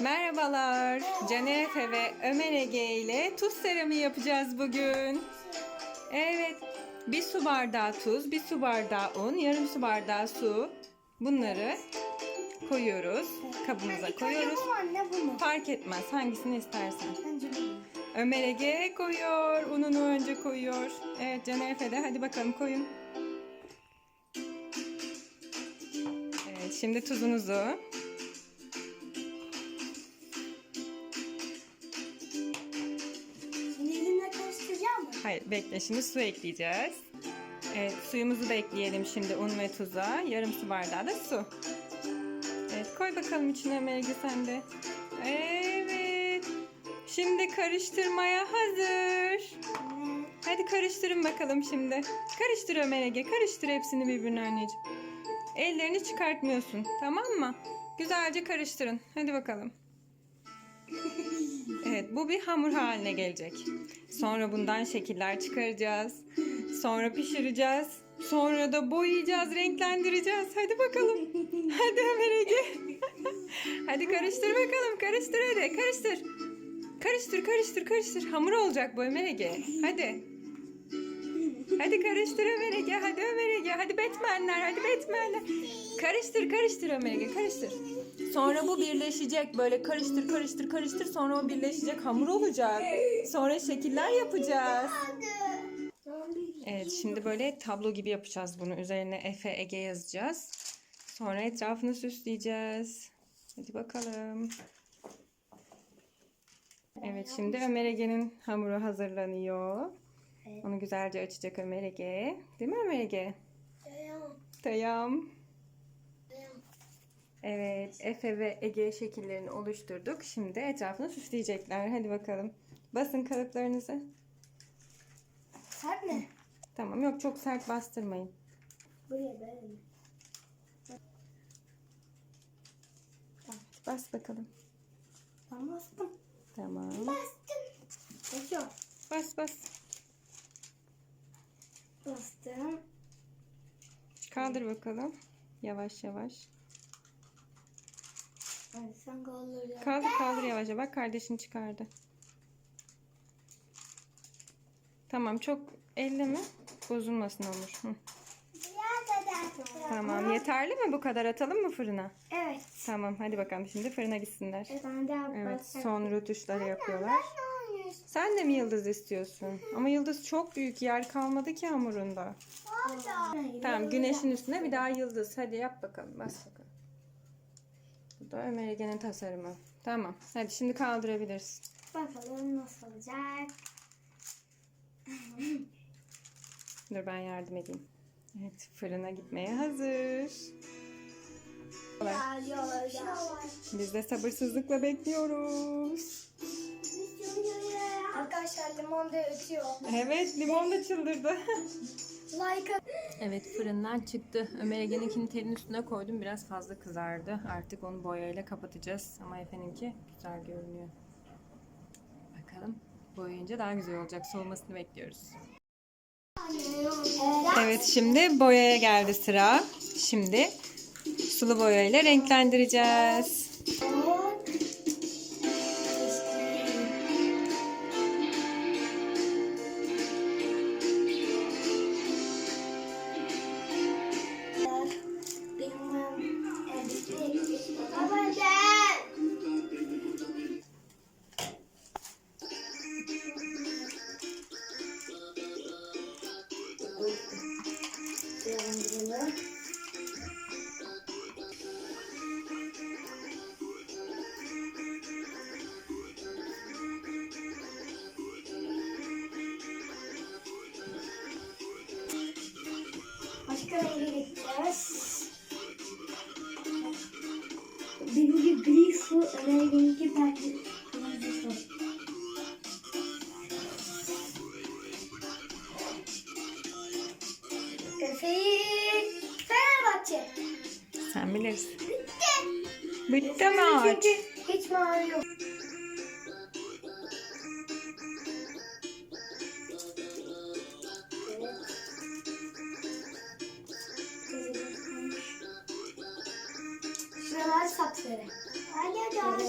Merhabalar. Canefe ve Ömer Ege ile tuz seramiği yapacağız bugün. Evet. Bir su bardağı tuz, bir su bardağı un, yarım su bardağı su. Bunları koyuyoruz. Kabımıza koyuyoruz. Fark etmez hangisini istersen. Ömer Ege koyuyor. Ununu önce koyuyor. Evet Canefe de hadi bakalım koyun. Evet şimdi tuzunuzu. Hayır bekle su ekleyeceğiz. Evet suyumuzu da ekleyelim şimdi un ve tuza. Yarım su bardağı da su. Evet koy bakalım içine Melge sen de. Evet. Şimdi karıştırmaya hazır. Hadi karıştırın bakalım şimdi. Karıştır Ömer Ege. Karıştır hepsini birbirine anneciğim. Ellerini çıkartmıyorsun. Tamam mı? Güzelce karıştırın. Hadi bakalım. Evet bu bir hamur haline gelecek. Sonra bundan şekiller çıkaracağız. Sonra pişireceğiz. Sonra da boyayacağız, renklendireceğiz. Hadi bakalım. Hadi Ömer Ege. hadi karıştır bakalım. Karıştır hadi. Karıştır. Karıştır, karıştır, karıştır. Hamur olacak bu Ömer Ege. Hadi. Hadi karıştır Ömer Ege. Hadi Ömer Ege. Hadi Batman'ler. Hadi Batman'ler. Karıştır, karıştır Ömer Ege. Karıştır. Sonra bu birleşecek. Böyle karıştır, karıştır, karıştır. Sonra o birleşecek. Hamur olacak. Sonra şekiller yapacağız. Evet şimdi böyle tablo gibi yapacağız bunu. Üzerine Efe Ege yazacağız. Sonra etrafını süsleyeceğiz. Hadi bakalım. Evet şimdi Ömer Ege'nin hamuru hazırlanıyor. Onu güzelce açacak Ömer Ege. Değil mi Ömer Ege? Tamam. Tamam. Evet Efe ve Ege şekillerini oluşturduk. Şimdi etrafını süsleyecekler. Hadi bakalım. Basın kalıplarınızı. Sert mi? Tamam yok çok sert bastırmayın. Buraya böyle mi? Bas bakalım. Ben bastım. Tamam. Bastım. Basıyor. Bas bas. Bastım. Kaldır bakalım. Yavaş yavaş. Hadi sen kaldır ya. Kaldır kaldır yavaş yavaş. Bak kardeşin çıkardı. Tamam çok elleme. Bozulmasın olur. Hı. Tamam yeterli mi bu kadar atalım mı fırına? Evet. Tamam hadi bakalım şimdi fırına gitsinler. Ben de Evet son rötuşları yapıyorlar. Sen de mi yıldız istiyorsun? Ama yıldız çok büyük yer kalmadı ki hamurunda. Tamam güneşin üstüne bir daha yıldız. Hadi yap bakalım bas bakalım. Bu da Ömer Ege'nin tasarımı. Tamam hadi şimdi kaldırabilirsin. Bakalım nasıl olacak. Dur ben yardım edeyim. Evet fırına gitmeye hazır. Biz de sabırsızlıkla bekliyoruz. Arkadaşlar limon da ötüyor. Evet limon da çıldırdı. Like evet fırından çıktı. Ömer Ege'ninkini telin üstüne koydum. Biraz fazla kızardı. Artık onu boyayla kapatacağız. Ama Efe'ninki güzel görünüyor. Bakalım. Boyayınca daha güzel olacak. Soğumasını bekliyoruz. Evet şimdi boyaya geldi sıra. Şimdi sulu boyayla renklendireceğiz. Başka renge gideceğiz. Benimki gri su, Ömer'inki belki Fenerbahçe. Sen bilirsin. Bitti mi ağaç? Hiç mavi yok. Şuralar sapsarı. Hadi hadi hadi.